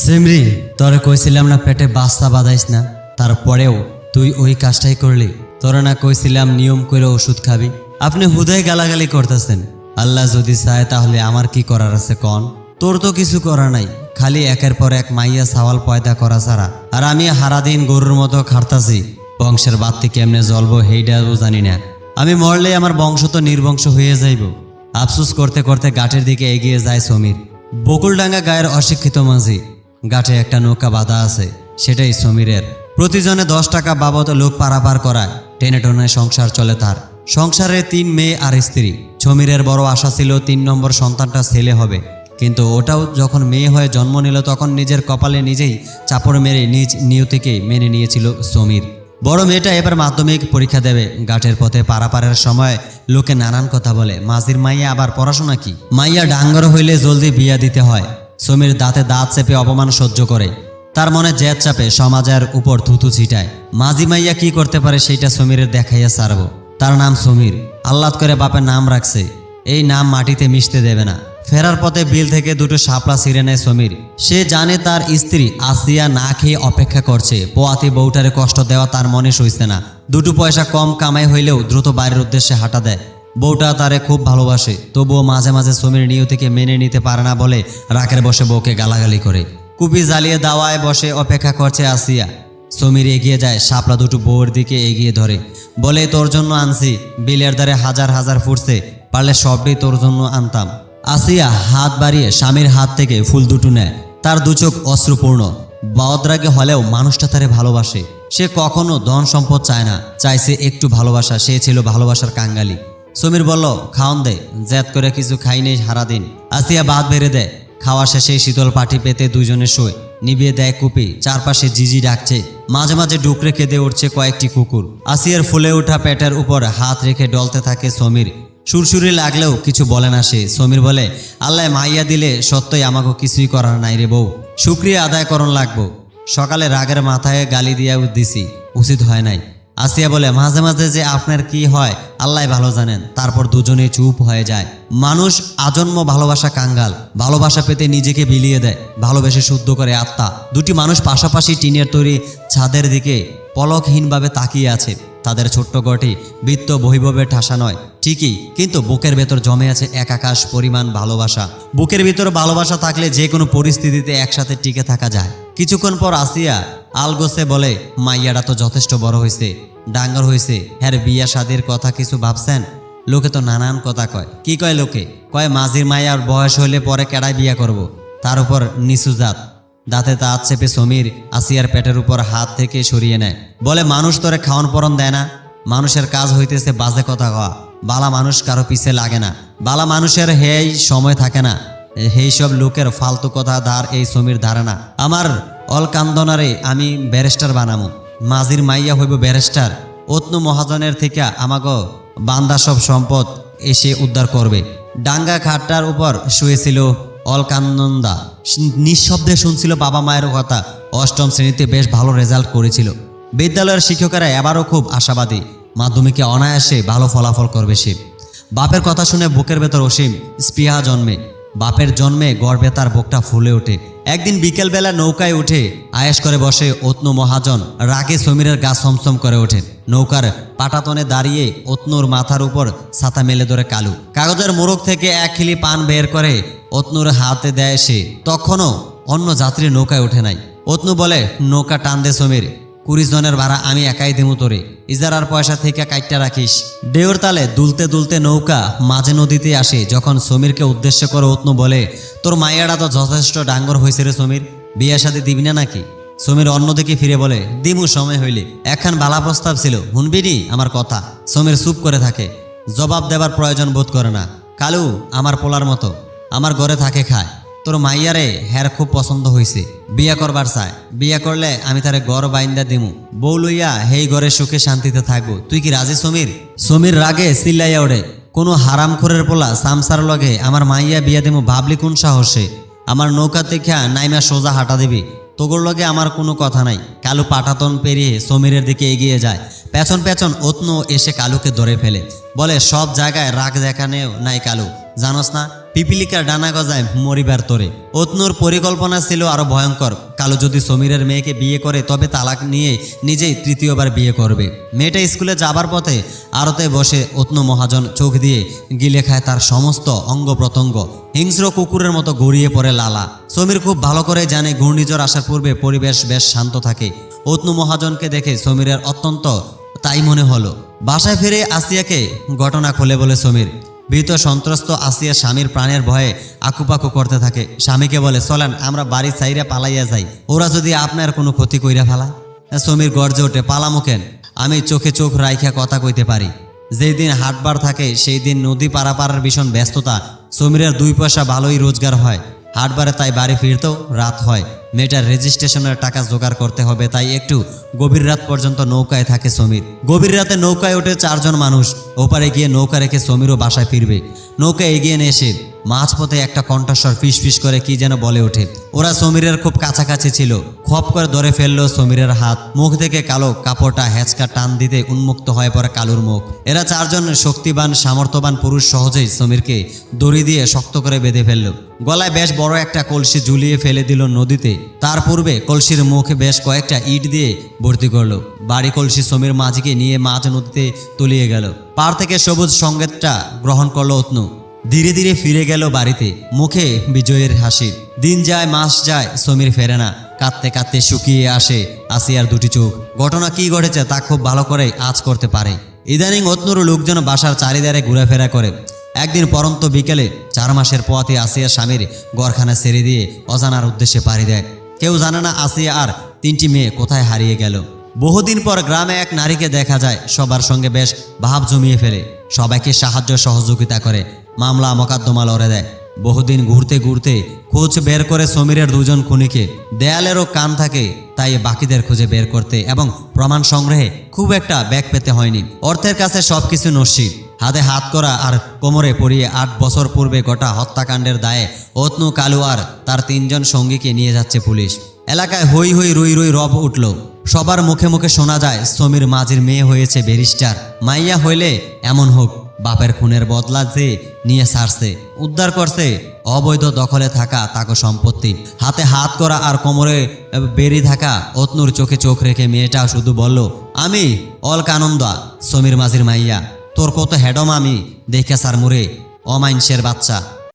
সিমরি, তোরে কইছিলাম না পেটে বাস্তা বাঁধাইস না, তারপরেও তুই ওই কাজটাই করলি। তোরা না কইছিলাম নিয়ম করে ওষুধ খাবি। আপনি হুদায় গালাগালি করতেছেন। আল্লাহ যদি চায় তাহলে আমার কি করার আছে কন? তোর তো কিছু করা নাই, খালি একের পর এক মাইয়া সাওয়াল পয়দা করা ছাড়া। আর আমি হারাদিন গরুর মতো খাটতাছি, বংশের বাত্তি কেমনে জ্বলবো সেইটাও জানি না। আমি মরলে আমার বংশ তো নির্বংশ হয়ে যাইব। আফসুস করতে করতে গাটের দিকে এগিয়ে যায় সমীর। বকুলডাঙ্গা গায়ের অশিক্ষিত মাঝি। গাঠে একটা নৌকা বাঁধা আছে, সেটাই সমীরের। প্রতিজনে দশ টাকা বাবদ লোক পারাপার করায়, টেনে টেনে সংসার চলে তার। সংসারে তিন মেয়ে আর স্ত্রী। সমীরের বড় আশা ছিল তিন নম্বর সন্তানটা ছেলে হবে। কিন্তু ওটাও যখন মেয়ে হয়ে জন্ম নিল, তখন নিজের কপালে নিজেই চাপড় মেরে নিজ নিয়তিকে মেনে নিয়েছিল সমীর। বড় মেয়েটা এবার মাধ্যমিক পরীক্ষা দেবে। গাঠের পথে পারাপারের সময় লোকে নানান কথা বলে। মাঝির মাইয়া আবার পড়াশোনা কি? মাইয়া ডাঙ্গর হইলে জলদি বিয়া দিতে হয়। সমীর দাঁতে দাঁত চেপে অপমান সহ্য করে। তার মনে জেদ চাপে সমাজের উপর থুতু ছিটায়। মাঝি মাইয়া কি করতে পারে সেইটা সমীরের দেখাইয়া সারব। তার নাম সমীর। আহ্লাদ করে বাপের নাম রাখছে। এই নাম মাটিতে মিশতে দেবে না। ফেরার পথে বিল থেকে দুটো শাপলা ছিঁড়ে নেয় সমীর। সে জানে তার স্ত্রী আসিয়া না খেয়ে অপেক্ষা করছে। পোয়াতি বউটারে কষ্ট দেওয়া তার মনে সইছে না। দুটো পয়সা কম কামাই হইলেও দ্রুত বাড়ির উদ্দেশ্যে হাঁটা দেয়। বউটা তারে খুব ভালোবাসে, তবুও মাঝে মাঝে সমীর নিয়তিকে মেনে নিতে পারে না বলে রাকের বসে বউকে গালাগালি করে। কুপি জ্বালিয়ে দাওয়ায় বসে অপেক্ষা করছে আসিয়া। সমীর এগিয়ে যায়, শাপলা দুটো বউয়ের দিকে এগিয়ে ধরে। বলে, তোর জন্য আনছি, বিলের দ্বারে হাজার হাজার ফুটছে, পারলে সবটাই তোর জন্য আনতাম। আসিয়া হাত বাড়িয়ে স্বামীর হাত থেকে ফুল দুটো নেয়। তার দুচোখ অশ্রুপূর্ণ। বাওদ্রাগে হলেও মানুষটা তারে ভালোবাসে। সে কখনো ধন সম্পদ চায় না। চাইছে একটু ভালোবাসা, সে ছিল ভালোবাসার কাঙ্গালি। সমীর বলল, খাওন দে জ্যাত করে কিছু খাই নেই সারাদিন। আসিয়া বাদ বেড়ে দেয়। খাওয়া শেষে শীতল পাটি পেতে দুজনে শোয়। নিভিয়ে দেয় কুপি, চারপাশে জিজি ডাকছে। মাঝে মাঝে ডুকরে কেঁদে উঠছে কয়েকটি কুকুর। আসিয়ার ফুলে ওঠা পেটের উপর হাত রেখে ডলতে থাকে সমীর। সুরসুরি লাগলেও কিছু বলে না সে। সমীর বলে, আল্লাহ মাইয়া দিলে সত্যই আমাকে কিছুই করার নাই রে বউ। শুক্রিয়া আদায় করণ লাগবো। সকালে রাগের মাথায় গালি দিয়া দিছি উচিত হয় নাই। আসিয়া বলে, মাঝে মাঝে যে আপনার কি হয়, আল্লাহ ভালো জানেন। তারপর দুজনে চুপ হয়ে যায়। মানুষ আজন্ম ভালোবাসা কাঙ্গাল। ভালোবাসা পেতে নিজেকে বিলিয়ে দেয়, ভালোবেসে শুদ্ধ করে আত্মা। দুটি মানুষ পাশাপাশি টিনের তৈরি ছাদের দিকে পলকহীনভাবে তাকিয়ে আছে। তাদের ছোট্ট গটি বৃত্ত বৈভবে ঠাসা নয়। ঠিকই, কিন্তু বুকের ভেতর জমে আছে এক আকাশ পরিমাণ ভালোবাসা। বুকের ভিতর ভালোবাসা থাকলে যে কোনো পরিস্থিতিতে একসাথে টিকে থাকা যায়। কিছুক্ষণ পর আসিয়া আলগোসে বলে মাইয়াটা তো যথেষ্ট বড় হয়েছে ডাঙ্গর হয়েছে হ্যার বিয়া শাদির কথা কিছু ভাবছেন? লোকে তো নানান কথা কয়। কি কয় লোকে? কয়, মাঝির মাইয়ার বয়স হইলে পরে কেডায় বিয়া করব। তার উপর নিচু জাত। দাঁতে দাঁত চেপে সমীর আসিয়ার পেটের উপর হাত থেকে সরিয়ে নেয়। বলে, মানুষ তোরে খাওয়ান পরন দেয় না। মানুষের কাজ হইতেছে বাজে কথা কওয়া। বালা মানুষ কারও পিছে লাগে না। বালা মানুষের হেই সময় থাকে না। সব লোকের ফালতু কথা ধার এই সমীর ধারণা। আমার অলকান্দনারে আমি ব্যারিস্টার বানামু। মাঝির মাইয়া হইব ব্যারিস্টার। অত্ন মহাজনের থেকে আমাগো বান্দা সব সম্পদ এসে উদ্ধার করবে। ডাঙ্গা খাটটার উপর শুয়েছিল অলকানন্দা। নিঃশব্দে শুনছিল বাবা মায়ের কথা। অষ্টম শ্রেণীতে বেশ ভালো রেজাল্ট করেছিল। বিদ্যালয়ের শিক্ষকেরা এবারও খুব আশাবাদী। মাধ্যমিকে অনায়াসে ভালো ফলাফল করবে সে। বাপের কথা শুনে বুকের ভেতর অসীম স্পৃহা জন্মে। বাপের জন্মে গর্বে তার বুকটা ফুলে ওঠে। একদিন বিকেলবেলা নৌকায় উঠে আয়েস করে বসে অত্ন মহাজন রাগে সমীরের গা সমসম করে ওঠেন নৌকার পাটাতনে দাঁড়িয়ে অতনুর মাথার উপর ছাতা মেলে ধরে কালু। কাগজের মোড়ক থেকে এক খিলি পান বের করে অতনুর হাতে দেয় সে। তখনও অন্য যাত্রী নৌকায় ওঠে নাই। অতনু বলে, নৌকা টান দে সমীর। কুড়ি জনের ভাড়া আমি একাই দিমু তোরে। ইজারার পয়সা থেকে কাইটটা রাখিস। ডেউর তালে দুলতে দুলতে নৌকা মাঝে নদীতে আসে, যখন সমীরকে উদ্দেশ্য করে অতনু বলে, তোর মাইয়াটা তো যথেষ্ট ডাঙ্গর হয়েছে রে সমীর, বিয়ে সাথে দিবি না নাকি? সমীর অন্যদিকে ফিরে বলে, দিমু সময় হইলে। একখান বালা প্রস্তাব ছিল শুনবিনি আমার কথা? সমীর চুপ করে থাকে। জবাব দেবার প্রয়োজন বোধ করে না। কালু, আমার পোলার মতো, আমার ঘরে থাকে খায়। তোর মাইয়ারে হ্যার খুব পছন্দ হইছে। বিয়া করবার চায়। বিয়া করলে আমি তারে গড় বাইন্দা দিমু। বউ লইয়া হেই ঘরে সুখে শান্তিতে থাকব। তুই কি রাজি সমীর? সমীর রাগে চিল্লাইয়া ওড়ে, কোনো হারামখোরের পোলা সামসার লগে আমার মাইয়া বিয়া দিমু ভাবলি কোন সাহসে? আমার নৌকা দেখা নাইমা সোজা হাঁটা দিবি। তোগর লগে আমার কোনো কথা নাই। কালু পাটাতন পেরিয়ে সমীরের দিকে এগিয়ে যায়। পেছন পেছন অত্ন এসে কালুকে ধরে ফেলে। বলে, সব জায়গায় রাগ দেখানেও নাই কালু। জানোস না, পিপিলিকার ডানা গজায় মরিবার তোরে। অতনুর পরিকল্পনা ছিল আরও ভয়ঙ্কর। কালো যদি সমীরের মেয়েকে বিয়ে করে, তবে তালাক নিয়ে নিজেই তৃতীয়বার বিয়ে করবে। মেয়েটা স্কুলে যাবার পথে আরতে বসে অতনু মহাজন চোখ দিয়ে গিলে খায় তার সমস্ত অঙ্গ প্রত্যঙ্গ হিংস্র কুকুরের মতো গড়িয়ে পড়ে লালা। সমীর খুব ভালো করে জানে ঘূর্ণিঝড় আসার পূর্বে পরিবেশ বেশ শান্ত থাকে। অতনু মহাজনকে দেখে সমীরের অত্যন্ত তাই মনে হলো। বাসায় ফিরে আসিয়াকে ঘটনা খুলে বলে সমীর ভীত সন্ত্রস্ত আসিয়া স্বামীর প্রাণের ভয়ে আকুপাকু করতে থাকে। স্বামীকে বলে, চলেন, আমরা বাড়ি চাইরা পালাইয়া যাই। ওরা যদি আপনার কোনো ক্ষতি কইরা ফেলা? সমীর গর্জে ওঠে পালামুখেন আমি চোখে চোখ রাইখা কথা কইতে পারি। যেই দিন হাটবার থাকে, সেই দিন নদী পারাপারের ভীষণ ব্যস্ততা। সমীরের দুই পয়সা ভালোই রোজগার হয়। হাটবারে তাই বাড়ি ফিরতেও রাত হয়। মেয়েটার রেজিস্ট্রেশনের টাকা জোগাড় করতে হবে, তাই একটু গভীর রাত পর্যন্ত নৌকায় থাকে সমীর। গভীর রাতে নৌকায় ওঠে চারজন মানুষ, ওপারে গিয়ে নৌকা রেখে সমীরও বাসায় ফিরবে। নৌকা এগিয়ে নিয়ে এসে মাঝপথে একটা কণ্ঠস্বর ফিস করে কি যেন বলে ওঠে। ওরা সমীরের খুব কাছাকাছি ছিল। খপ করে ধরে ফেলল সমীরের হাত। মুখ থেকে কালো কাপড়টা হেঁচকা টান দিতে উন্মুক্ত হয়ে পড়ে কালুর মুখ। এরা চারজন শক্তিবান, সামর্থ্যবান পুরুষ সহজেই সমীরকে দড়ি দিয়ে শক্ত করে বেঁধে ফেলল। গলায় বেশ বড় একটা কলসি ঝুলিয়ে ফেলে দিল নদীতে। তার পূর্বে কলসির মুখে বেশ কয়েকটা ইট দিয়ে ভর্তি করল। বাড়ি কলসি সমীর মাঝিকে নিয়ে মাঝ নদীতে তলিয়ে গেল। পার থেকে সবুজ সংকেতটা গ্রহণ করল অতনু। ধীরে ধীরে ফিরে গেল বাড়িতে, মুখে বিজয়ের হাসি। দিন যায়, মাস যায়, সমীর ফেরে না। কাঁদতে কাঁদতে শুকিয়ে আসে আসিয়ার দুটি চোখ। ঘটনা কি ঘটেছে তা খুব ভালো করে আজ করতে পারে। ইদানিং অতনুর লোকজন বাসার চারিদারে ঘোরাফেরা করে। একদিন পরন্ত বিকেলে, চার মাসের পথে আসিয়া স্বামীর গড়খানা ছেড়ে দিয়ে অজানার উদ্দেশ্যে পাড়ি দেয়। কেউ জানে না আসিয়া আর তিনটি মেয়ে কোথায় হারিয়ে গেল। বহুদিন পর গ্রামে এক নারীকে দেখা যায়, সবার সঙ্গে বেশ ভাব জমিয়ে ফেলে। সবাইকে সাহায্য সহযোগিতা করে। মামলা মোকদ্দমা লড়ে দেয়। বহুদিন ঘুরতে ঘুরতে খোঁজ বের করে সমীরের দুজন খুনিকে দেয়ালেরও কান থাকে, তাই বাকিদের খুঁজে বের করতে এবং প্রমাণ সংগ্রহে খুব একটা ব্যাগ পেতে হয়নি। অর্থের কাছে সবকিছু নস্যিত। হাতে হাত করা আর কোমরে পরিয়ে আট বছর পূর্বে গোটা হত্যাকাণ্ডের দায়ে অতনু কালু আর তার তিনজন সঙ্গীকে নিয়ে যাচ্ছে পুলিশ। এলাকায় হই হই রুই রুই রব উঠল। সবার মুখে মুখে শোনা যায়, সমীর মাঝির মেয়ে হয়েছে ব্যারিস্টার। মাইয়া হইলে এমন হোক। বাপের খুনের বদলা যে নিয়ে সারছে, উদ্ধার করছে, অবৈধ দখলে থাকা তাকে সম্পত্তি। হাতে হাত করা আর কোমরে বেরি থাকা অতনুর চোখে চোখ রেখে মেয়েটা শুধু বলল, আমি অলকানন্দা, সমীর মাঝির মাইয়া। তোর কত হেডম আমি, দেখে সার মুরে অমাইনসের বাচ্চা।